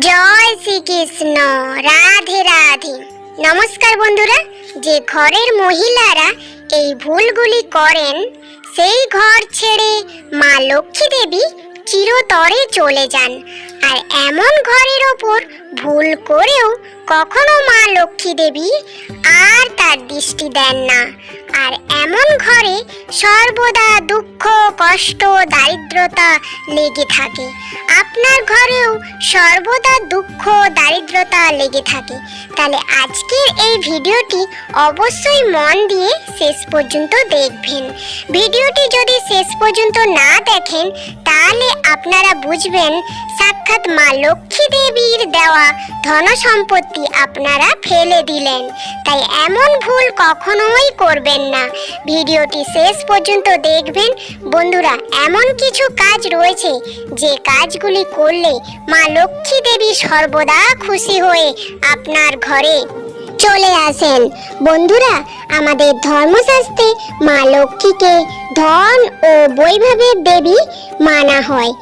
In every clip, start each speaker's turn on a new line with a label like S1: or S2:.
S1: জয় শ্রীকৃষ্ণ, রাধে রাধে। নমস্কার বন্ধুরা, যে ঘরের মহিলারা এই ভুলগুলি করেন, সেই ঘর ছেড়ে মা লক্ষ্মী দেবী চিরতরে চলে যান। আর এমন ঘরের ওপর ভুল করেও কখনো মা লক্ষ্মী দেবী আর তার দৃষ্টি দেন না। আর এমন ঘরে সর্বদা দুঃখ, কষ্ট, দারিদ্রতা লেগে থাকে। আপনার ঘরেও সর্বদা দুঃখ, দারিদ্রতা লেগে থাকে। তাহলে আজকের এই ভিডিওটি অবশ্যই মন দিয়ে শেষ পর্যন্ত দেখবেন। ভিডিওটি যদি শেষ পর্যন্ত না দেখেন, তাহলে আপনারা বুঝবেন সাক্ষাৎ মা লক্ষ্মী দেবীর দেওয়া ধন সম্পত্তি আপনারা ফেলে দিলেন। তাই এমন ভুল কখনোই করবেন না। ভিডিওটি শেষ পর্যন্ত দেখবেন। বন্ধুরা, এমন কিছু কাজ রয়েছে যে কাজগুলি করলে মা লক্ষ্মী দেবী সর্বদা খুশি হয়ে আপনার ঘরে চলে আসেন। বন্ধুরা, আমাদের ধর্মশাস্ত্রে মা লক্ষ্মীকে ধন ও বৈভবের দেবী মানা হয়।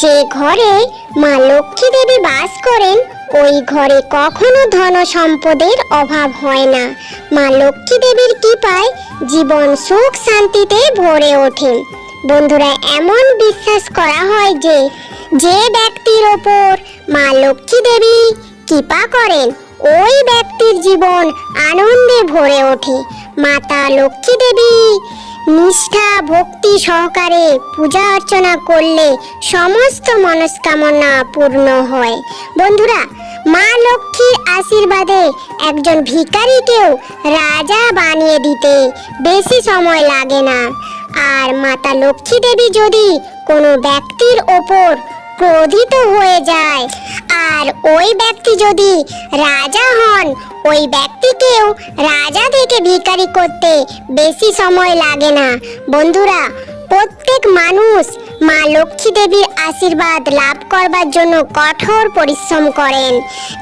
S1: যে ঘরে মা লক্ষ্মী দেবী বাস করেন, ওই ঘরে কখনো ধন সম্পদের অভাব হয় না। মা লক্ষ্মী দেবীর কৃপায় জীবন সুখ শান্তিতে ভরে ওঠে। বন্ধুরা, এমন বিশ্বাস করা হয় যে যে ব্যক্তির ওপর মা লক্ষ্মী দেবী কৃপা করেন, ওই ব্যক্তির জীবন আনন্দে ভরে ওঠে। মাতা লক্ষ্মী দেবী নিষ্ঠা, ভক্তি সহকারে পূজা অর্চনা করলে সমস্ত মনস্কামনা পূর্ণ হয়। বন্ধুরা, মা লক্ষ্মীর আশীর্বাদে একজন ভিখারিকেও রাজা বানিয়ে দিতে বেশি সময় লাগে না। আর মাতা লক্ষ্মী দেবী যদি কোনো ব্যক্তির ওপর ক্রোধিত হয়ে যায়, আর ওই ব্যক্তি যদি রাজা হন, ওই ব্যক্তিকেও রাজা থেকে ভিকারি করতে বেশি সময় লাগে না। বন্ধুরা প্রত্যেক মানুষ মা লক্ষ্মী দেবীর আশীর্বাদ লাভ করবার জন্য কঠোর পরিশ্রম করেন।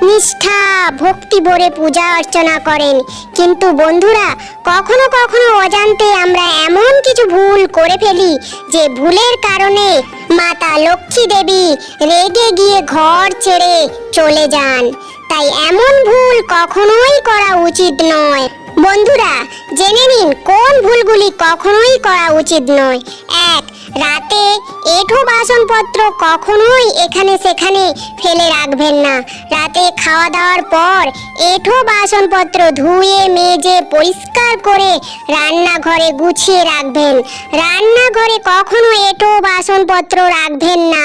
S1: নিষ্ঠা, ভক্তি ভরে পূজা অর্চনা করেন। কিন্তু বন্ধুরা, কখনো কখনো অজান্তে আমরা এমন কিছু ভুল করে ফেলি যে ভুলের কারণে মাতা লক্ষ্মী দেবী রেগে গিয়ে ঘর ছেড়ে চলে যান। তাই এমন ভুল কখনোই করা উচিত নয়। বন্ধুরা জেনে নিন কোন ভুলগুলি কখনোই করা উচিত নয়। এক রাতে এঁঠো বাসনপত্র কখনোই এখানে সেখানে ফেলে রাখবেন না। রাতে খাওয়া দাওয়ার পর এঁঠো বাসনপত্র ধুয়ে, মেজে, পরিষ্কার করে রান্নাঘরে গুছিয়ে রাখবেন। রান্নাঘরে কখনো এঁঠো বাসনপত্র রাখবেন না।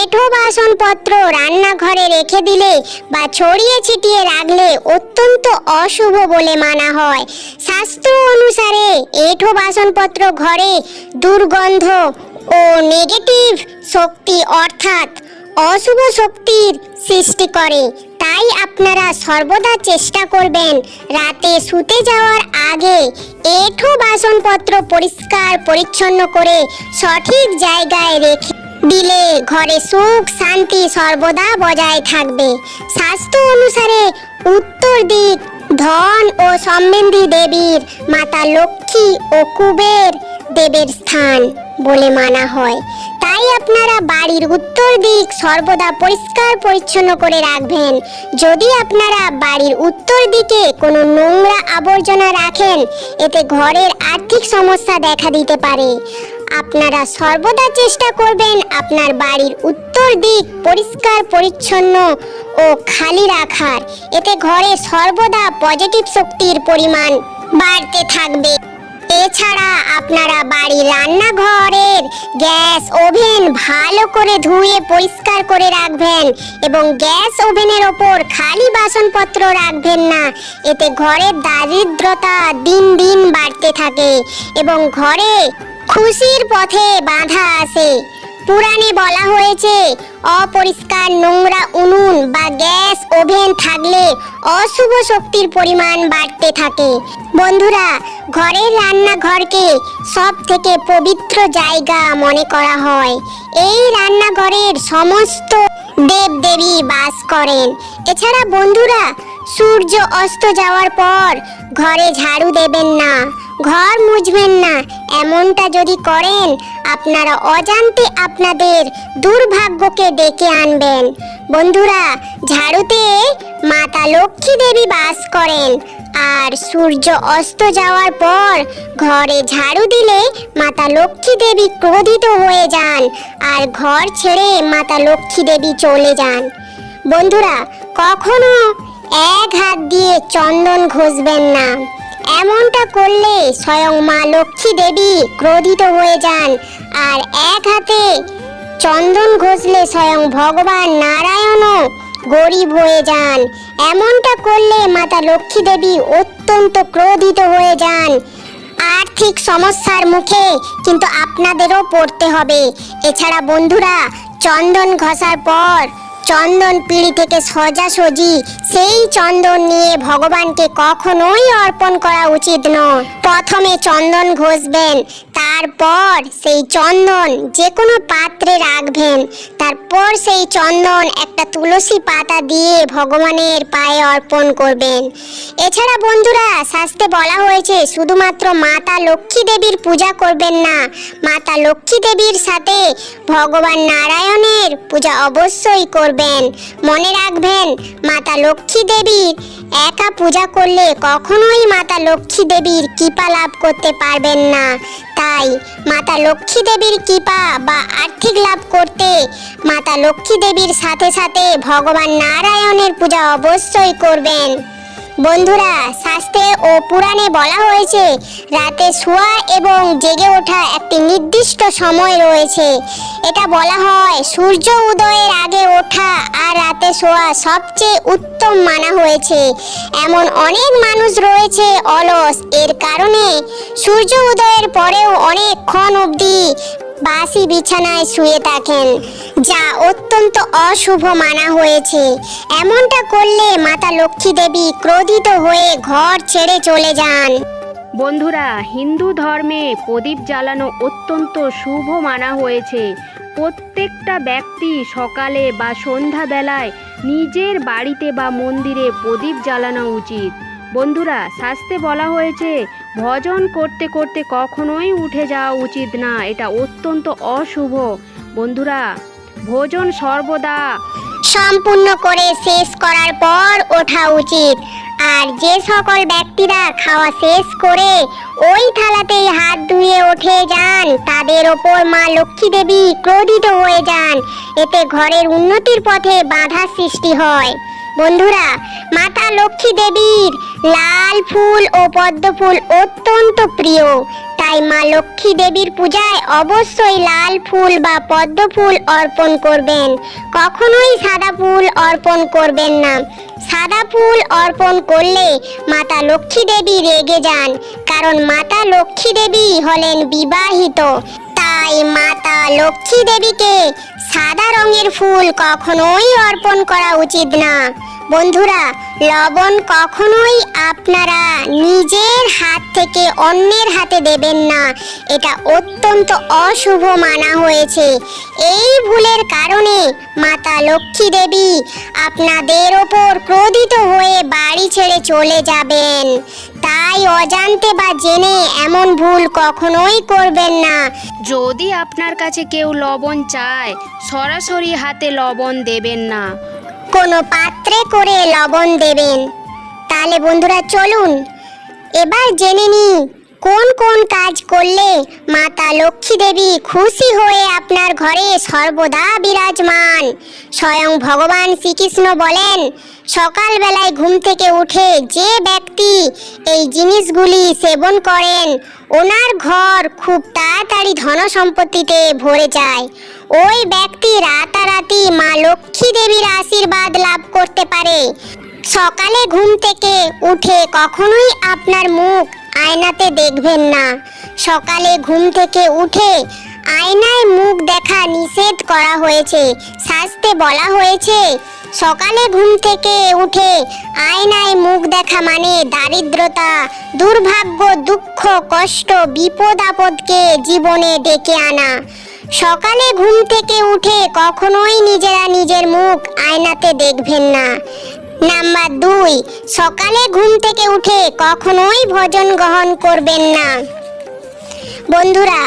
S1: এঁঠো বাসনপত্র রান্নাঘরে রেখে দিলে বা ছড়িয়ে ছিটিয়ে রাখলে অত্যন্ত অশুভ বলে মানা হয়। শাস্ত্র অনুসারে এঁঠো বাসনপত্র ঘরে দুর্গন্ধ ও নেগেটিভ শক্তি অর্থাৎ অশুভ শক্তির সৃষ্টি করে। তাই আপনারা সর্বদা চেষ্টা করবেন রাতে শুতে যাওয়ার আগে এঁঠো বাসনপত্র পরিষ্কার পরিচ্ছন্ন করে সঠিক জায়গায় রেখে দিলে ঘরে সুখ শান্তি সর্বদা বজায় থাকবে। স্বাস্থ্য অনুসারে উত্তর দিক ধন ও সমৃদ্ধি দেবীর, মাতা লক্ষ্মী ও কুবের দেবের স্থান। বলে মানা হয়। তাই আপনারা বাড়ির উত্তর দিক সর্বদা পরিষ্কার পরিচ্ছন্ন করে রাখবেন। যদি আপনারা বাড়ির উত্তর দিকে কোনো নোংরা আবর্জনা রাখেন, এতে ঘরের আর্থিক সমস্যা দেখা দিতে পারে। আপনারা সর্বদা চেষ্টা করবেন আপনার বাড়ির উত্তর দিক পরিষ্কার, পরিচ্ছন্ন ও খালি রাখার। এতে ঘরে সর্বদা পজিটিভ শক্তির পরিমাণ বাড়তে থাকবে। এছাড়া আপনারা বাড়ি রান্নাঘরের গ্যাস ওভেন ভালো করে ধুয়ে পরিষ্কার করে রাখবেন এবং গ্যাস ওভেনের ওপর খালি বাসনপত্র রাখবেন না। এতে ঘরের দারিদ্রতা দিন দিন বাড়তে থাকে এবং ঘরে খুশির পথে বাধা আসে পুরাণে বলা হয়েছে, অপরিষ্কার নোংরা উনুন বা গ্যাস ওভেন থাকলে অশুভ শক্তির পরিমাণ বাড়তে থাকে। বন্ধুরা, ঘরের রান্নাঘরকে সব থেকে পবিত্র জায়গা মনে করা হয়। এই রান্নাঘরের সমস্ত দেবদেবী বাস করেন। এছাড়া বন্ধুরা, সূর্য অস্ত যাওয়ার পর ঘরে ঝাড়ু দেবেন না। ঘর মুছবেন না। এমনটা যদি করেন, আপনারা অজান্তে আপনাদের দুর্ভাগ্যকে ডেকে আনবেন। বন্ধুরা, ঝাড়ুতে মাতা লক্ষ্মী দেবী বাস করেন। আর সূর্য অস্ত যাওয়ার পর ঘরে ঝাড়ু দিলে মাতা লক্ষ্মী দেবী ক্রোধিত হয়ে যান আর ঘর ছেড়ে মাতা লক্ষ্মী দেবী চলে যান। বন্ধুরা, কখনো এক হাত দিয়ে চন্দন ঘষবেন না। এমনটা করলে স্বয়ং মা লক্ষ্মী দেবী ক্রোধিত হয়ে যান। আর এক হাতে চন্দন ঘষলে স্বয়ং ভগবান নারায়ণও গরিব হয়ে যান। এমনটা করলে মাতা লক্ষ্মী দেবী অত্যন্ত ক্রোধিত হয়ে যান। আর্থিক সমস্যার মুখে কিন্তু আপনাদেরও পড়তে হবে। এছাড়া বন্ধুরা, চন্দন ঘষার পর চন্দন পিঁড়ি থেকে সোজাসুজি সেই চন্দন নিয়ে ভগবানকে কখনোই অর্পণ করা উচিত নয়। প্রথমে চন্দন ঘষবেন, তারপর সেই চন্দন যে কোনো পাত্রে রাখবেন। তারপর সেই চন্দন একটা তুলসী পাতা দিয়ে ভগবানের পায়ে অর্পণ করবেন। এছাড়া বন্ধুরা শাস্তে বলা হয়েছে, শুধুমাত্র মাতা লক্ষ্মী দেবীর পূজা করবেন না, মাতা লক্ষ্মী দেবীর সাথে ভগবান নারায়ণের পূজা অবশ্যই করবেন। মনে রাখবেন, মাতা লক্ষ্মী দেবীর একা পূজা করলে কখনোই মাতা লক্ষ্মী দেবীর কৃপা লাভ করতে পারবেন না। তাই মাতা লক্ষ্মী দেবীর কৃপা বা আর্থিক লাভ করতে মাতা লক্ষ্মী দেবীর সাথে সাথে ভগবান নারায়ণের পূজা অবশ্যই করবেন। বন্ধুরা, শাস্ত্রে ও পুরাণে বলা হয়েছে, রাতে শোয়া এবং জেগে ওঠা একটি নির্দিষ্ট সময় রয়েছে। এটা বলা হয় সূর্য উদয়ের আগে ওঠা আর রাতে শোয়া সবচেয়ে উত্তম মানা হয়েছে। এমন অনেক মানুষ রয়েছে অলস। এর কারণে সূর্য উদয়ের পরেও অনেকক্ষণ অবধি বাসি বিছানায় শুয়ে থাকেন, যা অত্যন্ত অশুভ মানা হয়েছে। এমনটা করলে মাতা লক্ষ্মী দেবী ক্রোধিত হয়ে ঘর ছেড়ে চলে যান।
S2: বন্ধুরা, হিন্দু ধর্মে প্রদীপ জ্বালানো অত্যন্ত শুভ মানা হয়েছে। প্রত্যেকটা ব্যক্তি সকালে বা সন্ধ্যাবেলায় নিজের বাড়িতে বা মন্দিরে প্রদীপ জ্বালানো উচিত। বন্ধুরা, শাস্তে বলা হয়েছে, ভজন করতে করতে কখনোই উঠে যাওয়া উচিত না, এটা অত্যন্ত অশুভ। বন্ধুরা, ভোজন সর্বদা
S1: সম্পূর্ণ করে শেষ করার পর ওঠা উচিত। আর যে সকল ব্যক্তিরা খাওয়া শেষ করে ওই থালাতেই হাত ধুয়ে উঠে যান, তাদের ওপর মা লক্ষ্মী দেবী ক্রোধিত হয়ে যান। এতে ঘরের উন্নতির পথে বাধা সৃষ্টি হয়। বন্ধুরা, মাতা লক্ষ্মী দেবীর লাল ফুল ও পদ্ম ফুল অত্যন্ত প্রিয়। তাই মা লক্ষ্মী দেবীর পূজায় অবশ্যই লাল ফুল বা পদ্ম ফুল অর্পণ করবেন। কখনোই সাদা ফুল অর্পণ করবেন না। সাদা ফুল অর্পণ করলে মাতা লক্ষ্মী দেবী রেগে যান, কারণ মাতা লক্ষ্মী দেবী হলেন বিবাহিত। তাই মাতা লক্ষ্মী দেবীকে সাদা রঙের ফুল কখনোই অর্পণ করা উচিত না। বন্ধুরা লবণ কখনোই আপনারা নিজের হাত থেকে অন্যের হাতে দেবেন না। এটা অত্যন্ত অশুভ মানা হয়েছে। এই ভুলের কারণে মাতা লক্ষ্মী দেবী আপনাদের ওপর ক্রোধিত হয়ে বাড়ি ছেড়ে চলে যাবেন। তাই অজান্তে বা জেনে এমন ভুল কখনোই করবেন না।
S2: যদি আপনার কাছে কেউ লবণ চায়, সরাসরি হাতে লবণ দেবেন না।
S1: কোনো পাত্রে করে লবণ দেবেন। তাহলে বন্ধুরা, চলুন। এবার জেনে নিই, কোন কোন কাজ করলে মাতা লক্ষ্মী দেবী খুশি হয়ে আপনার ঘরে সর্বদা বিরাজমান? স্বয়ং ভগবান শ্রীকৃষ্ণ বলেন, সকালবেলায় ঘুম থেকে উঠে যে ব্যক্তি এই জিনিসগুলি সেবন করেন, ওনার ঘর খুব তাড়াতাড়ি ধন সম্পত্তিতে ভরে যায়। ওই ব্যক্তি রাতারাতি মা লক্ষ্মী দেবীর আশীর্বাদ লাভ করতে পারে। সকালে ঘুম থেকে উঠে কখনোই আপনার মুখ আয়নাতে দেখবেন না। সকালে ঘুম থেকে উঠে আয়নায় মুখ দেখা নিষেধ করা হয়েছে শাস্তে বলা হয়েছে। সকালে ঘুম থেকে উঠে আয়নায় মুখ দেখা মানে দারিদ্রতা, দুর্ভাগ্য, দুঃখ, কষ্ট, বিপদ আপদকে জীবনে ডেকে আনা। সকালে ঘুম থেকে উঠে কখনোই নিজেরা নিজের মুখ আয়নাতে দেখবেন না। নাম্বার দুই, সকালে ঘুম থেকে উঠে কখনোই ভোজন গ্রহণ করবেন না। বন্ধুরা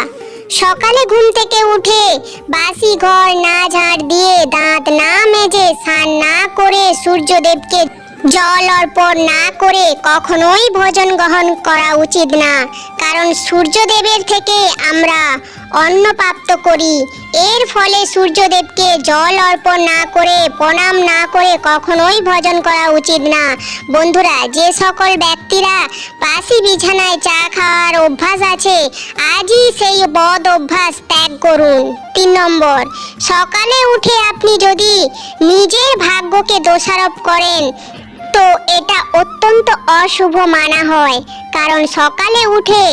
S1: সকালে ঘুম থেকে উঠে বাসি ঘর না ঝাড় দিয়ে দাঁত না মেজে স্নান না করে সূর্যদেবকে জল অর্পণ না করে কখনোই ভোজন গ্রহণ করা উচিত না। কারণ সূর্যদেবের থেকে আমরা অন্ন প্রাপ্ত করি। এর ফলে সূর্যদেবকে জল অর্পণ না করে, প্রণাম না করে কখনোই ভজন করা উচিত না। বন্ধুরা, যে সকল ব্যক্তিরা বাসি বিছানায় চা খাওয়ার অভ্যাস আছে, আজই সেই বদ অভ্যাস ত্যাগ করুন। তিন নম্বর, সকালে উঠে আপনি যদি নিজের ভাগ্যকে দোষারোপ করেন, তো এটা অত্যন্ত অশুভ মানা হয়। কারণ সকালে উঠে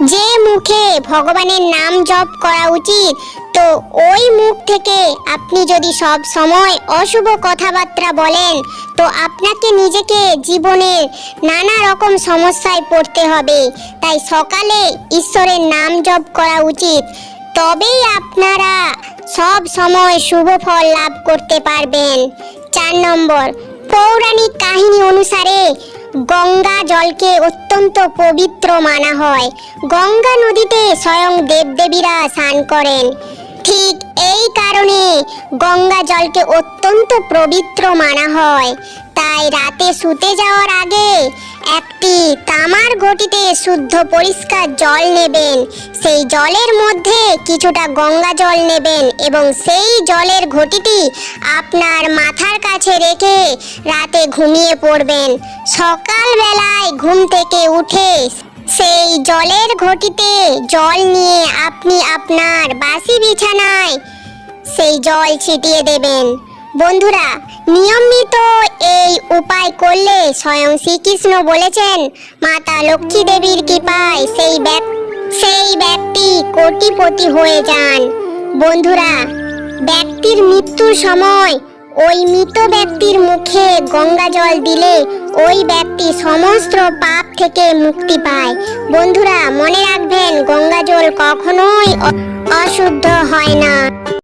S1: যে মুখে ভগবানের নাম জপ করা উচিত, তো ওই মুখ থেকে আপনি যদি সব সময় অশুভ কথাবার্তা বলেন, তো আপনাকে নিজেকে জীবনের নানা রকম সমস্যায় পড়তে হবে। তাই সকালে ঈশ্বরের নাম জপ করা উচিত। তবেই আপনারা সব সময় শুভ ফল লাভ করতে পারবেন। চার নম্বর, পৌরাণিক কাহিনী অনুসারে গঙ্গা জলকে অত্যন্ত পবিত্র মানা হয়। গঙ্গা নদীতে স্বয়ং দেবদেবীরা স্নান করেন। ঠিক এই কারণে গঙ্গা জলকে অত্যন্ত পবিত্র মানা হয়। তাই রাতে শুতে যাওয়ার আগে একটি তামার ঘটিতে শুদ্ধ পরিষ্কার জল নেবেন। সেই জলের মধ্যে কিছুটা গঙ্গা জল নেবেন এবং সেই জলের ঘটিটি আপনার মাথার কাছে রেখে রাতে ঘুমিয়ে পড়বেন। সকালবেলায় ঘুম থেকে উঠে সেই জলের ঘটিতে জল নিয়ে আপনি আপনার বাসি বিছানায় সেই জল ছিটিয়ে দেবেন। বন্ধুরা, নিয়মিত এই উপায় করলে স্বয়ং শ্রীকৃষ্ণ বলেছেন, মাতা লক্ষ্মী দেবীর কৃপায় সেই সেই ব্যক্তি কোটিপতি হয়ে যান। বন্ধুরা, ব্যক্তির মৃত্যুর সময় ওই মৃত ব্যক্তির মুখে গঙ্গা জল দিলে ওই ব্যক্তি সমস্ত পাপ থেকে মুক্তি পায়। বন্ধুরা, মনে রাখবেন, গঙ্গা জল কখনোই অশুদ্ধ হয় না।